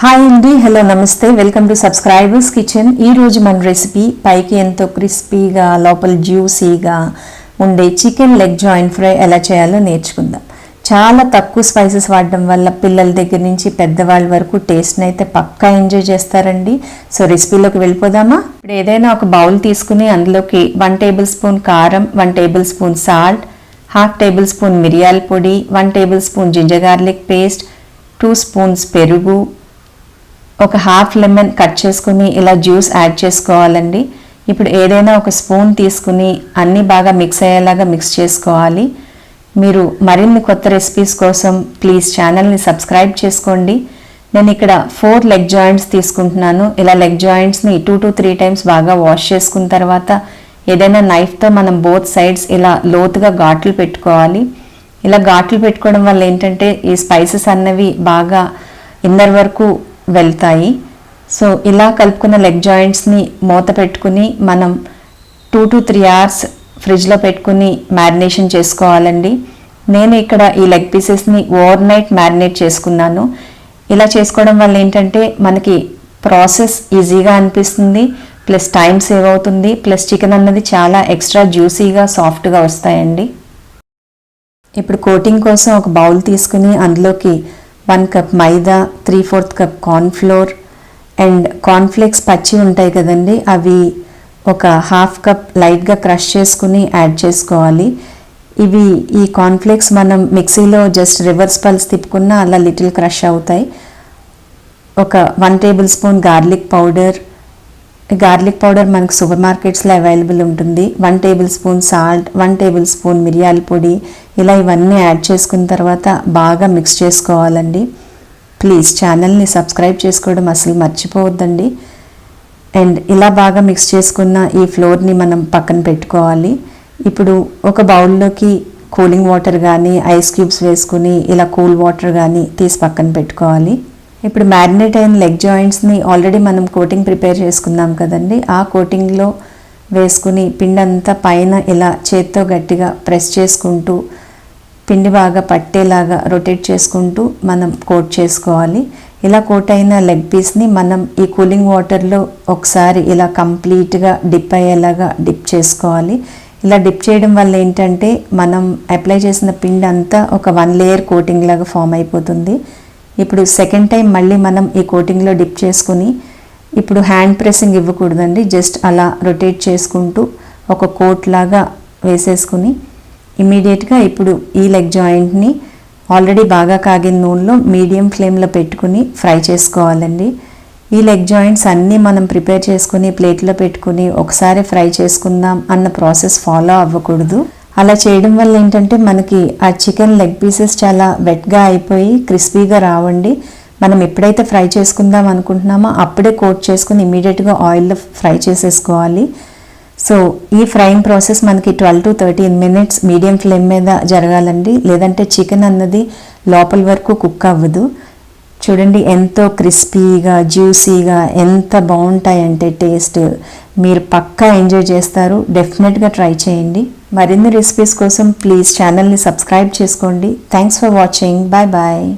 Hi అండి hello నమస్తే welcome to subscribers kitchen ఈ రోజు మన రెసిపీ పైకి ఎంతో క్రిస్పీగా లోపల జ్యూసీగా ఉండే చికెన్ లెగ్ జాయింట్ ఫ్రై ఎలా చేయాలో నేర్చుకుందాం. చాలా తక్కువ స్పైసెస్ వాడడం వల్ల పిల్లల దగ్గర నుంచి పెద్దవాళ్ళ వరకు టేస్ట్ని అయితే పక్కా ఎంజాయ్ చేస్తారండి. సో రెసిపీలోకి వెళ్ళిపోదామా? ఇప్పుడు ఏదైనా ఒక బౌల్ తీసుకుని అందులోకి వన్ టేబుల్ స్పూన్ కారం one tablespoon salt half tablespoon మిరియాల పొడి one tablespoon ginger garlic paste two spoons పెరుగు ఒక హాఫ్ లెమన్ కట్ చేసుకుని ఇలా జ్యూస్ యాడ్ చేసుకోవాలండి. ఇప్పుడు ఏదైనా ఒక స్పూన్ తీసుకుని అన్నీ బాగా మిక్స్ అయ్యేలాగా మిక్స్ చేసుకోవాలి. మీరు మరిన్ని కొత్త రెసిపీస్ కోసం ప్లీజ్ ఛానల్ని సబ్స్క్రైబ్ చేసుకోండి. నేను ఇక్కడ ఫోర్ లెగ్ జాయింట్స్ తీసుకుంటున్నాను. ఇలా లెగ్ జాయింట్స్ని టూ టు త్రీ టైమ్స్ బాగా వాష్ చేసుకున్న తర్వాత ఏదైనా నైఫ్తో మనం బోత్ సైడ్స్ ఇలా లోతుగా ఘాట్లు పెట్టుకోవాలి. ఇలా ఘాట్లు పెట్టుకోవడం వల్ల ఏంటంటే ఈ స్పైసెస్ అన్నవి బాగా ఇన్నర్ వరకు వెళ్తాయి. సో ఇలా కలుపుకున్న లెగ్ జాయింట్స్ని మూత పెట్టుకుని మనం టూ టు త్రీ అవర్స్ ఫ్రిడ్జ్లో పెట్టుకుని మ్యారినేషన్ చేసుకోవాలండి. నేను ఇక్కడ ఈ లెగ్ పీసెస్ని ఓవర్ నైట్ మ్యారినేట్ చేసుకున్నాను. ఇలా చేసుకోవడం వల్ల ఏంటంటే మనకి ప్రాసెస్ ఈజీగా అనిపిస్తుంది ప్లస్ టైం సేవ్ అవుతుంది ప్లస్ చికెన్ అన్నది చాలా ఎక్స్ట్రా జ్యూసీగా సాఫ్ట్గా వస్తాయండి. ఇప్పుడు కోటింగ్ కోసం ఒక బౌల్ తీసుకుని అందులోకి one cup maida three fourth cup cornflour and cornflakes పచ్చి ఉంటాయి కదండి అవి ఒక హాఫ్ కప్ లైట్గా క్రష్ చేసుకుని యాడ్ చేసుకోవాలి. ఇవి ఈ కార్న్ఫ్లేక్స్ మనం మిక్సీలో జస్ట్ రివర్స్ పల్స్ తిప్పుకున్న అలా లిటిల్ క్రష్ అవుతాయి. ఒక one tablespoon garlic powder. Garlic powder మనకు సూపర్ మార్కెట్స్లో అవైలబుల్ ఉంటుంది. One tablespoon salt one tablespoon మిరియాల పొడి ఇలా ఇవన్నీ యాడ్ చేసుకున్న తర్వాత బాగా మిక్స్ చేసుకోవాలండి. ప్లీజ్ ఛానల్ని సబ్స్క్రైబ్ చేసుకోవడం అసలు మర్చిపోవద్దండి. అండ్ ఇలా బాగా మిక్స్ చేసుకున్న ఈ ఫ్లోర్ని మనం పక్కన పెట్టుకోవాలి. ఇప్పుడు ఒక బౌల్లోకి కూలింగ్ వాటర్ కానీ ఐస్ క్యూబ్స్ వేసుకుని ఇలా కూల్ వాటర్ కానీ తీసి పక్కన పెట్టుకోవాలి. ఇప్పుడు మ్యారినేట్ అయిన లెగ్ జాయింట్స్ని ఆల్రెడీ మనం కోటింగ్ ప్రిపేర్ చేసుకున్నాం కదండి. ఆ కోటింగ్లో వేసుకుని పిండంతా పైన ఇలా చేత్తో గట్టిగా ప్రెస్ చేసుకుంటూ పిండి బాగా పట్టేలాగా రొటేట్ చేసుకుంటూ మనం కోట్ చేసుకోవాలి. ఇలా కోట్ అయిన లెగ్ పీస్ని మనం ఈ కూలింగ్ వాటర్లో ఒకసారి ఇలా కంప్లీట్గా డిప్ అయ్యేలాగా డిప్ చేసుకోవాలి. ఇలా డిప్ చేయడం వల్ల ఏంటంటే మనం అప్లై చేసిన పిండి అంతా ఒక వన్ లేయర్ కోటింగ్ లాగా ఫామ్ అయిపోతుంది. ఇప్పుడు సెకండ్ టైం మళ్ళీ మనం ఈ కోటింగ్లో డిప్ చేసుకుని ఇప్పుడు హ్యాండ్ ప్రెస్సింగ్ ఇవ్వకూడదండి. జస్ట్ అలా రొటేట్ చేసుకుంటూ ఒక కోట్ లాగా వేసేసుకుని ఇమీడియట్గా ఇప్పుడు ఈ లెగ్ జాయింట్ని ఆల్రెడీ బాగా కాగిన నూనెలో మీడియం ఫ్లేమ్లో పెట్టుకుని ఫ్రై చేసుకోవాలండి. ఈ లెగ్ జాయింట్స్ అన్నీ మనం ప్రిపేర్ చేసుకుని ప్లేట్లో పెట్టుకుని ఒకసారి ఫ్రై చేసుకుందాం అన్న ప్రాసెస్ ఫాలో అవ్వకూడదు. అలా చేయడం వల్ల ఏంటంటే మనకి ఆ చికెన్ లెగ్ పీసెస్ చాలా వెట్గా అయిపోయి క్రిస్పీగా రావండి. మనం ఎప్పుడైతే ఫ్రై చేసుకుందాం అనుకుంటున్నామో అప్పుడే కోట్ చేసుకుని ఇమీడియట్గా ఆయిల్లో ఫ్రై చేసేసుకోవాలి. సో ఈ ఫ్రైయింగ్ ప్రాసెస్ మనకి twelve to thirteen minutes medium flame మీద జరగాలండి. లేదంటే చికెన్ అన్నది లోపల వరకు కుక్ అవ్వదు. చూడండి ఎంతో క్రిస్పీగా జ్యూసీగా ఎంత బాగుంటాయంటే టేస్ట్. మీరు పక్కా ఎంజాయ్ చేస్తారు. డెఫినెట్గా ట్రై చేయండి. మరిన్ని రెసిపీస్ కోసం ప్లీజ్ ఛానల్ని సబ్స్క్రైబ్ చేసుకోండి. Thanks for watching. Bye bye.